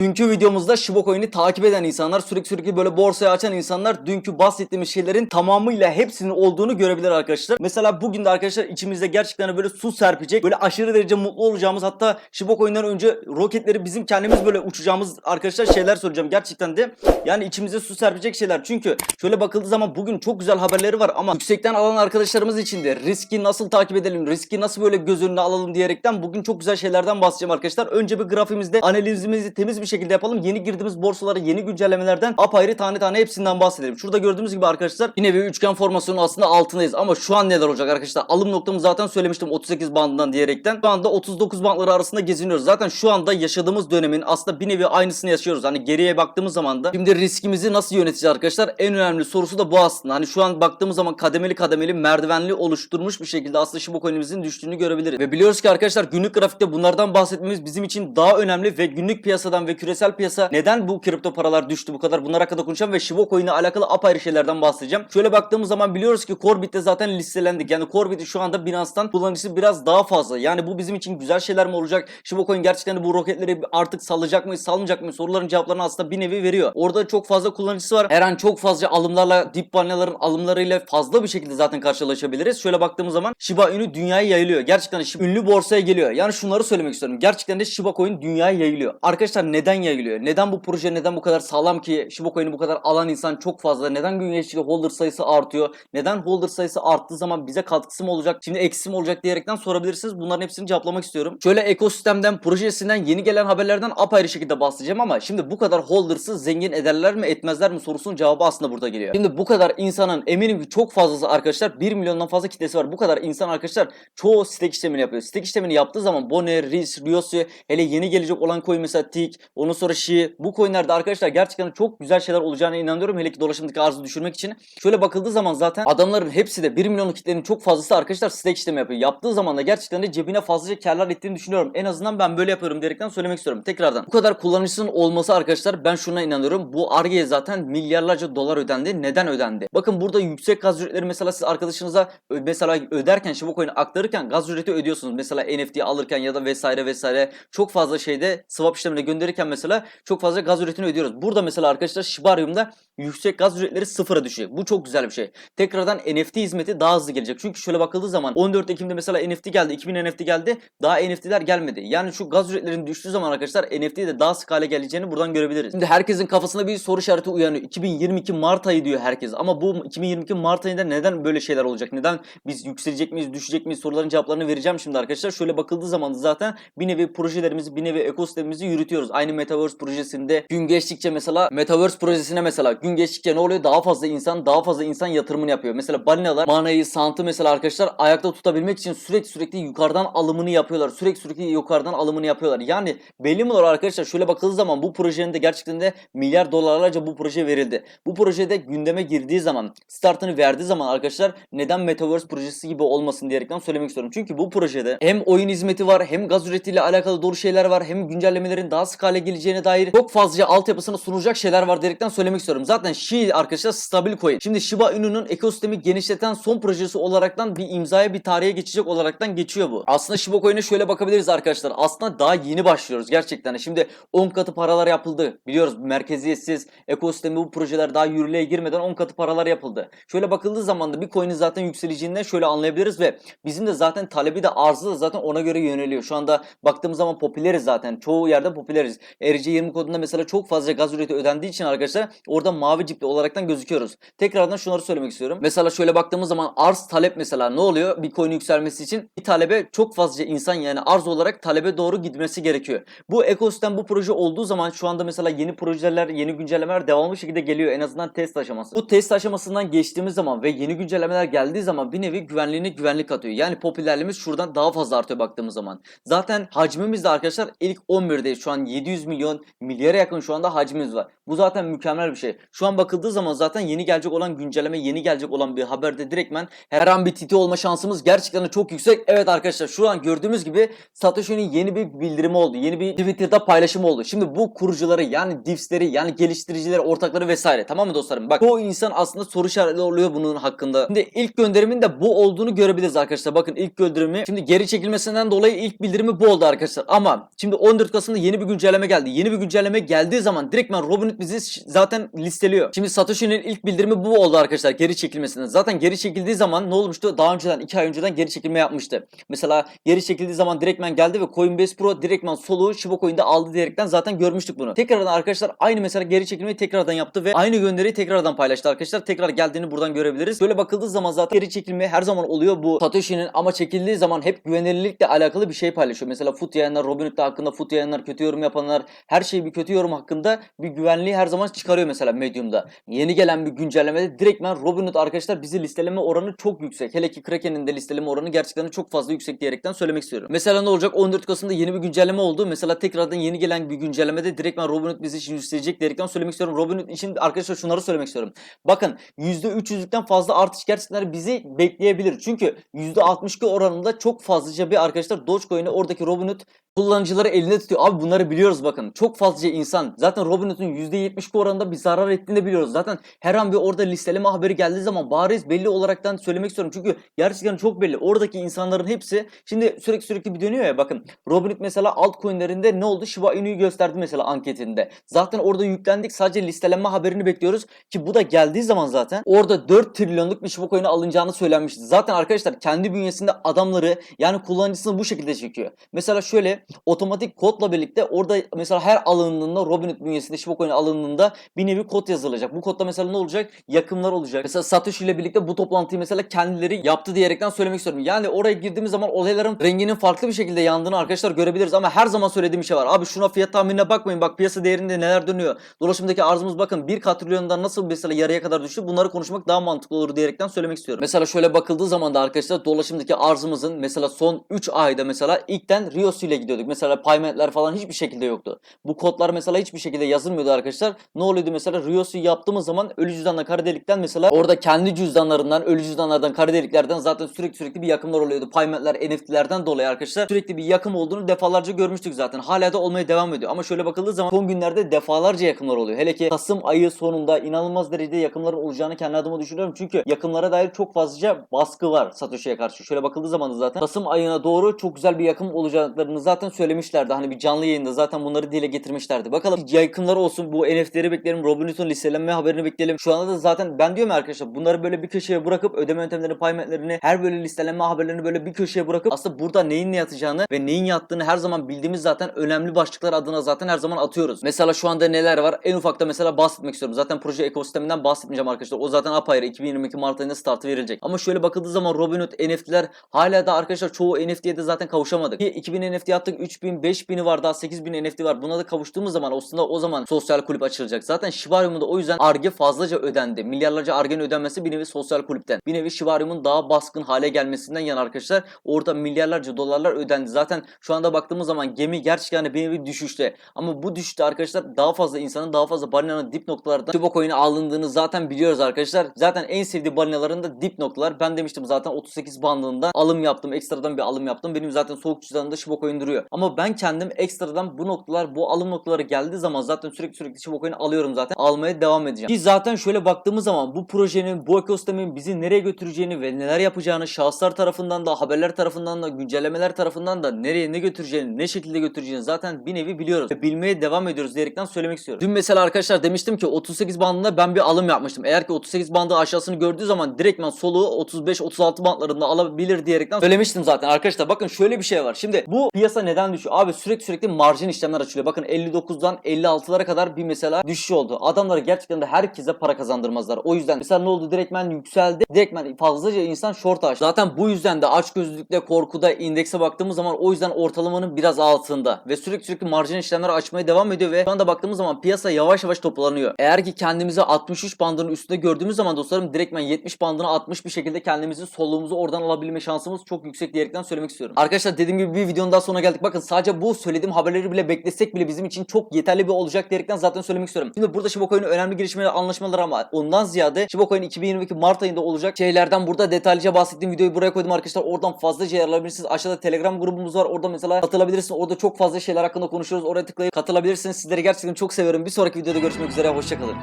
Dünkü videomuzda Shiba Coin'i takip eden insanlar, sürekli sürekli böyle borsaya açan insanlar dünkü bahsettiğimiz şeylerin tamamıyla hepsinin olduğunu görebilir arkadaşlar. Mesela bugün de arkadaşlar içimizde gerçekten böyle su serpecek, böyle aşırı derece mutlu olacağımız hatta Shiba Coin'den önce roketleri bizim kendimiz böyle uçacağımız arkadaşlar şeyler söyleyeceğim. Gerçekten de yani içimize su serpecek şeyler. Çünkü şöyle bakıldığı zaman bugün çok güzel haberleri var ama yüksekten alan arkadaşlarımız için de riski nasıl takip edelim, riski nasıl böyle göz önüne alalım diyerekten bugün çok güzel şeylerden bahsedeceğim arkadaşlar. Önce bir grafimizde analizimizi temiz bir şekilde yapalım. Yeni girdiğimiz borsalara, yeni güncellemelerden apayrı tane tane hepsinden bahsedelim. Şurada gördüğümüz gibi arkadaşlar bir nevi üçgen formasyonu aslında altındayız. Ama şu an neler olacak arkadaşlar? Alım noktamı zaten söylemiştim 38 bandından diyerekten. Şu anda 39 bandları arasında geziniyoruz. Zaten şu anda yaşadığımız dönemin aslında bir nevi aynısını yaşıyoruz. Hani geriye baktığımız zaman da şimdi riskimizi nasıl yöneteceğiz arkadaşlar? En önemli sorusu da bu aslında. Hani şu an baktığımız zaman kademeli kademeli merdivenli oluşturmuş bir şekilde aslında Shiba Coin'imizin düştüğünü görebiliriz. Ve biliyoruz ki arkadaşlar günlük grafikte bunlardan bahsetmemiz bizim için daha önemli ve günlük piyasadan ve küresel piyasa neden bu kripto paralar düştü bu kadar bunlar hakkında konuşacağım ve Shiba Coin'le alakalı apayrı şeylerden bahsedeceğim. Şöyle baktığımız zaman biliyoruz ki Corbit'te zaten listelendik. Yani Corbit şu anda Binance'tan kullanıcısı biraz daha fazla. Yani bu bizim için güzel şeyler mi olacak? Shiba Coin gerçekten bu roketleri artık salacak mı, salmayacak mı? Soruların cevaplarını aslında bir nevi veriyor. Orada çok fazla kullanıcısı var. Her an çok fazla alımlarla, dip balinaların alımlarıyla fazla bir şekilde zaten karşılaşabiliriz. Şöyle baktığımız zaman Shiba Inu dünyaya yayılıyor. Gerçekten ünlü borsaya geliyor. Yani şunları söylemek istiyorum. Gerçekten de Shiba Coin dünyaya yayılıyor. Arkadaşlar neden yayılıyor? Neden bu proje neden bu kadar sağlam ki Shiba Coin'i bu kadar alan insan çok fazla? Neden gün geçtikçe holder sayısı artıyor? Neden holder sayısı arttığı zaman bize katkısı mı olacak? Şimdi eksi mi olacak diyerekten sorabilirsiniz. Bunların hepsini cevaplamak istiyorum. Şöyle ekosistemden, projesinden, yeni gelen haberlerden apayrı şekilde bahsedeceğim ama şimdi bu kadar holder'sı zengin ederler mi etmezler mi sorusunun cevabı aslında burada geliyor. Şimdi bu kadar insanın eminim ki çok fazlası arkadaşlar 1 milyondan fazla kitlesi var. Bu kadar insan arkadaşlar çoğu stake işlemini yapıyor. Stake işlemini yaptığı zaman Boner, Riz, Riosu hele yeni gelecek olan coin mesela Tik, ondan sonra Shi bu coinlerde arkadaşlar gerçekten çok güzel şeyler olacağına inanıyorum. Hele ki dolaşımdaki arzı düşürmek için. Şöyle bakıldığı zaman zaten adamların hepsi de 1 milyonluk kitlenin çok fazlası arkadaşlar stake işlemi yapıyor. Yaptığı zaman da gerçekten de cebine fazlaca karlar ettiğini düşünüyorum. En azından ben böyle yapıyorum diyerekten söylemek istiyorum. Tekrardan bu kadar kullanıcısının olması arkadaşlar ben şuna inanıyorum. Bu Arge'ye zaten milyarlarca dolar ödendi. Neden ödendi? Bakın burada yüksek gaz ücretleri mesela siz arkadaşınıza mesela öderken Shiba Coin'i aktarırken gaz ücreti ödüyorsunuz. Mesela NFT alırken ya da vesaire vesaire çok fazla şeyde swap işlemine gönderirken mesela çok fazla gaz ücretini ödüyoruz. Burada mesela arkadaşlar Shibarium'da yüksek gaz ücretleri sıfıra düşecek. Bu çok güzel bir şey. Tekrardan NFT hizmeti daha hızlı gelecek. Çünkü şöyle bakıldığı zaman 14 Ekim'de mesela NFT geldi. 2000 NFT geldi. Daha NFT'ler gelmedi. Yani şu gaz ücretlerinin düştüğü zaman arkadaşlar NFT de daha sık hale geleceğini buradan görebiliriz. Şimdi herkesin kafasında bir soru işareti uyanıyor. 2022 Mart ayı diyor herkes. Ama bu 2022 Mart ayında neden böyle şeyler olacak? Neden biz yükselecek miyiz, düşecek miyiz soruların cevaplarını vereceğim şimdi arkadaşlar. Şöyle bakıldığı zaman zaten bir nevi projelerimizi, bir nevi ekosistemimizi yürütüyoruz. Aynı Metaverse projesinde gün geçtikçe mesela Metaverse projesine mesela gün geçtikçe ne oluyor? Daha fazla insan, daha fazla insan yatırımını yapıyor. Mesela balinalar manayı, santı mesela arkadaşlar ayakta tutabilmek için sürekli sürekli yukarıdan alımını yapıyorlar. Sürekli sürekli yukarıdan alımını yapıyorlar. Yani belli mi olur arkadaşlar? Şöyle bakıldığı zaman bu projenin de gerçekten de milyar dolarlarca bu proje verildi. Bu projede gündeme girdiği zaman, startını verdiği zaman arkadaşlar neden Metaverse projesi gibi olmasın diyerekten söylemek istiyorum. Çünkü bu projede hem oyun hizmeti var, hem gaz ücretiyle alakalı doğru şeyler var, hem güncellemelerin daha sık hale geleceğine dair çok fazla altyapısını sunacak şeyler var diyerekten söylemek istiyorum. Zaten Shi arkadaşlar stabil coin. Şimdi Shiba Inu'nun ekosistemi genişleten son projesi olaraktan bir imzaya bir tarihe geçecek olaraktan geçiyor bu. Aslında Shiba Coin'e şöyle bakabiliriz arkadaşlar. Aslında daha yeni başlıyoruz gerçekten. Şimdi 10 katı paralar yapıldı. Biliyoruz merkeziyetsiz ekosistemi bu projeler daha yürürlüğe girmeden 10 katı paralar yapıldı. Şöyle bakıldığı zaman da bir coin'in zaten yükseleceğinden şöyle anlayabiliriz ve bizim de zaten talebi de arzı da zaten ona göre yöneliyor. Şu anda baktığımız zaman popüleriz zaten. Çoğu yerde popüleriz. ERC20 kodunda mesela çok fazla gaz ücreti ödendiği için arkadaşlar orada mavi cipli olaraktan gözüküyoruz. Tekrardan şunları söylemek istiyorum. Mesela şöyle baktığımız zaman arz talep mesela ne oluyor? Bir coin yükselmesi için bir talebe çok fazla insan yani arz olarak talebe doğru gitmesi gerekiyor. Bu ekosistem bu proje olduğu zaman şu anda mesela yeni projeler, yeni güncellemeler devamlı şekilde geliyor. En azından test aşaması. Bu test aşamasından geçtiğimiz zaman ve yeni güncellemeler geldiği zaman bir nevi güvenliğine güvenlik katıyor. Yani popülerliğimiz şuradan daha fazla artıyor baktığımız zaman. Zaten hacmimiz de arkadaşlar ilk 11'deyiz. Şu an 700 milyon milyara yakın şu anda hacmimiz var. Bu zaten mükemmel bir şey. Şu an bakıldığı zaman zaten yeni gelecek olan güncelleme, yeni gelecek olan bir haberde direktmen her an bir titi olma şansımız gerçekten çok yüksek. Evet arkadaşlar şu an gördüğümüz gibi Satoshi'nin yeni bir bildirimi oldu. Yeni bir Twitter'da paylaşımı oldu. Şimdi bu kurucuları yani divsleri yani geliştiricileri, ortakları vesaire tamam mı dostlarım? Bak o insan aslında soru işaretli oluyor bunun hakkında. Şimdi ilk gönderimin de bu olduğunu görebiliriz arkadaşlar. Bakın ilk gönderimi şimdi geri çekilmesinden dolayı ilk bildirimi bu oldu arkadaşlar. Ama şimdi 14 Kasım'da yeni bir güncelleme geldi. Yeni bir güncelleme geldiği zaman direktmen Robinhood bizi zaten listeliyor. Şimdi Satoshi'nin ilk bildirimi bu oldu arkadaşlar geri çekilmesinden. Zaten geri çekildiği zaman ne olmuştu? Daha önceden 2 ay önceden geri çekilme yapmıştı. Mesela geri çekildiği zaman direktmen geldi ve Coinbase Pro direktmen soluğu Shiba Coin'de aldı diyerekten zaten görmüştük bunu. Tekrardan arkadaşlar aynı mesela geri çekilmeyi tekrardan yaptı ve aynı gönderiyi tekrardan paylaştı arkadaşlar. Tekrar geldiğini buradan görebiliriz. Böyle bakıldığı zaman zaten geri çekilme her zaman oluyor bu Satoshi'nin ama çekildiği zaman hep güvenilirlikle alakalı bir şey paylaşıyor. Mesela fut yayınlar, Robinhood hakkında fut yayınlar, kötü yorum yapanlar, her şey bir kötü yorum hakkında bir güvenliği her zaman çıkarıyor mesela Medium'da. Yeni gelen bir güncellemede direktmen Robinhood arkadaşlar bizi listeleme oranı çok yüksek. Hele ki Kraken'in de listeleme oranı gerçekten çok fazla yüksek diyerekten söylemek istiyorum. Mesela ne olacak? 14 Kasım'da yeni bir güncelleme oldu. Mesela tekrardan yeni gelen bir güncellemede direktmen Robinhood bizi için yüksek diyerekten söylemek istiyorum. Robinhood için arkadaşlar şunları söylemek istiyorum. Bakın %300'lükten fazla artış gerçekten bizi bekleyebilir. Çünkü %62 oranında çok fazlaca bir arkadaşlar Dogecoin'i oradaki Robinhood kullanıcıları elinde tutuyor. Abi bunları biliyoruz bakın. Çok fazlaca insan. Zaten Robinhood'un %72 oranında bir zarar ettiğini de biliyoruz. Zaten her an bir orada listeleme haberi geldiği zaman bariz belli olaraktan söylemek istiyorum. Çünkü gerçekten çok belli. Oradaki insanların hepsi şimdi sürekli sürekli bir dönüyor ya bakın. Robinhood mesela altcoin'lerinde ne oldu? Shiba Inu'yu gösterdi mesela anketinde. Zaten orada yüklendik. Sadece listelenme haberini bekliyoruz ki bu da geldiği zaman zaten orada 4 trilyonluk bir Shiba Coin'i alınacağını söylenmişti. Zaten arkadaşlar kendi bünyesinde adamları yani kullanıcısını bu şekilde çekiyor. Mesela şöyle otomatik kodla birlikte orada mesela her alındığında Robinhood bünyesinde Shiba Coin alındığında bir nevi kod yazılacak. Bu kodda mesela ne olacak? Yakımlar olacak. Mesela Satoshi ile birlikte bu toplantıyı mesela kendileri yaptı diyerekten söylemek istiyorum. Yani oraya girdiğimiz zaman olayların renginin farklı bir şekilde yandığını arkadaşlar görebiliriz ama her zaman söylediğim bir şey var. Abi şuna fiyat tahminine bakmayın. Bak piyasa değerinde neler dönüyor. Dolaşımdaki arzımız bakın 1 katrilyondan nasıl mesela yarıya kadar düştü. Bunları konuşmak daha mantıklı olur diyerekten söylemek istiyorum. Mesela şöyle bakıldığı zaman da arkadaşlar dolaşımdaki arzımızın mesela son 3 ayda mesela ilkten Rios ile gidiyorduk. Mesela paymentler falan hiçbir şekilde yoktu. Bu kodlar mesela hiçbir şekilde yazılmıyordu arkadaşlar. Ne oluyordu mesela Rios'u yaptığımız zaman ölü cüzdanla kara delikten mesela orada kendi cüzdanlarından, ölü cüzdanlardan, kara deliklerden zaten sürekli sürekli bir yakımlar oluyordu. Paymentler, NFT'lerden dolayı arkadaşlar sürekli bir yakım olduğunu defalarca görmüştük zaten. Hala da olmaya devam ediyor. Ama şöyle bakıldığı zaman son günlerde defalarca yakımlar oluyor. Hele ki Kasım ayı sonunda inanılmaz derecede yakımların olacağını kendi adıma düşünüyorum. Çünkü yakımlara dair çok fazlaca baskı var Satoshi'ye karşı. Şöyle bakıldığı zaman zaten Kasım ayına doğru çok güzel bir yakım olacaklarını zaten söylemişlerdi. Hani bir canlı yayında zaten bunları dile getirmişlerdi. Bakalım yakınlar olsun bu NFT'leri bekleyelim. Robinhood'un listelenme haberini bekleyelim. Şu anda da zaten ben diyorum arkadaşlar bunları böyle bir köşeye bırakıp ödeme yöntemlerini, paymentlerini, her böyle listelenme haberlerini böyle bir köşeye bırakıp aslında burada neyin ne yatacağını ve neyin yattığını her zaman bildiğimiz zaten önemli başlıklar adına zaten her zaman atıyoruz. Mesela şu anda neler var? En ufakta mesela bahsetmek istiyorum. Zaten proje ekosisteminden bahsetmeyeceğim arkadaşlar. O zaten apayrı 2022 Mart ayında startı verilecek. Ama şöyle bakıldığı zaman Robinhood NFT'ler hala da arkadaşlar çoğu NFT'ye de zaten kavuşamadık. Ki 2000 NFT attık 3000 5000'i var daha 8000 NFT var. Buna da kavuştuğumuz zaman aslında o zaman sosyal kulüp açılacak. Zaten Shibarium'da o yüzden arge fazlaca ödendi. Milyarlarca argenin ödenmesi bir nevi sosyal kulüpten. Bir nevi Shibarium'un daha baskın hale gelmesinden yan arkadaşlar. Orada milyarlarca dolarlar ödendi. Zaten şu anda baktığımız zaman gemi gerçekten bir nevi düşüşte. Ama bu düşüşte arkadaşlar daha fazla insanın daha fazla balinanın dip noktalarda Shiba Coin'i alındığını zaten biliyoruz arkadaşlar. Zaten en sevdiği balinaların da dip noktalar. Ben demiştim zaten 38 bandında alım yaptım. Ekstradan bir alım yaptım. Benim zaten soğuk cüzdanında Shiba Coin duruyor. Ama ben kendim ekstradan bu noktalar bu alım noktaları geldiği zaman zaten sürekli sürekli Shiba alıyorum zaten. Almaya devam edeceğim. Ki zaten şöyle baktığımız zaman bu projenin bu ekosistemin bizi nereye götüreceğini ve neler yapacağını şahıslar tarafından da haberler tarafından da güncellemeler tarafından da nereye ne götüreceğini ne şekilde götüreceğini zaten bir nevi biliyoruz. Ve bilmeye devam ediyoruz diyerekten söylemek istiyorum. Dün mesela arkadaşlar demiştim ki 38 bandında ben bir alım yapmıştım. Eğer ki 38 bandı aşağısını gördüğü zaman direktmen soluğu 35-36 bandlarında alabilir diyerekten söylemiştim zaten. Arkadaşlar bakın şöyle bir şey var. Şimdi bu piyasa neden düşüyor? Abi sürekli sürekli marjin işlemler açılıyor. Bakın 59'dan 56'lara kadar bir mesela düşüş oldu. Adamları gerçekten de herkese para kazandırmazlar. O yüzden mesela ne oldu? Direktmen yükseldi. Direktmen fazlaca insan short açtı. Zaten bu yüzden de açgözlülükte, korkuda, indekse baktığımız zaman o yüzden ortalamanın biraz altında ve sürekli sürekli marjin işlemler açmaya devam ediyor ve şu anda baktığımız zaman piyasa yavaş yavaş toparlanıyor. Eğer ki kendimizi 63 bandının üstünde gördüğümüz zaman dostlarım direktmen 70 bandına 60 bir şekilde kendimizi soluğumuzu oradan alabilme şansımız çok yüksek diyerekten söylemek istiyorum. Arkadaşlar dediğim gibi bir videonun daha sonuna geldik. Bakın sadece bu söylediğim haberleri bile beklesek bile bizim için çok yeterli bir olacak diyerekten zaten söylemek istiyorum. Şimdi burada Shiba Coin'in önemli gelişmeleri, anlaşmalar ama ondan ziyade Shiba Coin 2022 Mart ayında olacak şeylerden burada detaylıca bahsettiğim videoyu buraya koydum arkadaşlar. Oradan fazlaca yer alabilirsiniz. Aşağıda Telegram grubumuz var. Orada mesela katılabilirsiniz. Orada çok fazla şeyler hakkında konuşuyoruz. Oraya tıklayıp katılabilirsiniz. Sizleri gerçekten çok seviyorum. Bir sonraki videoda görüşmek üzere. Hoşçakalın.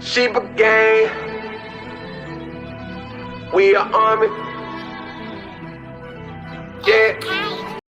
Sheba gang. We are army. Yeah.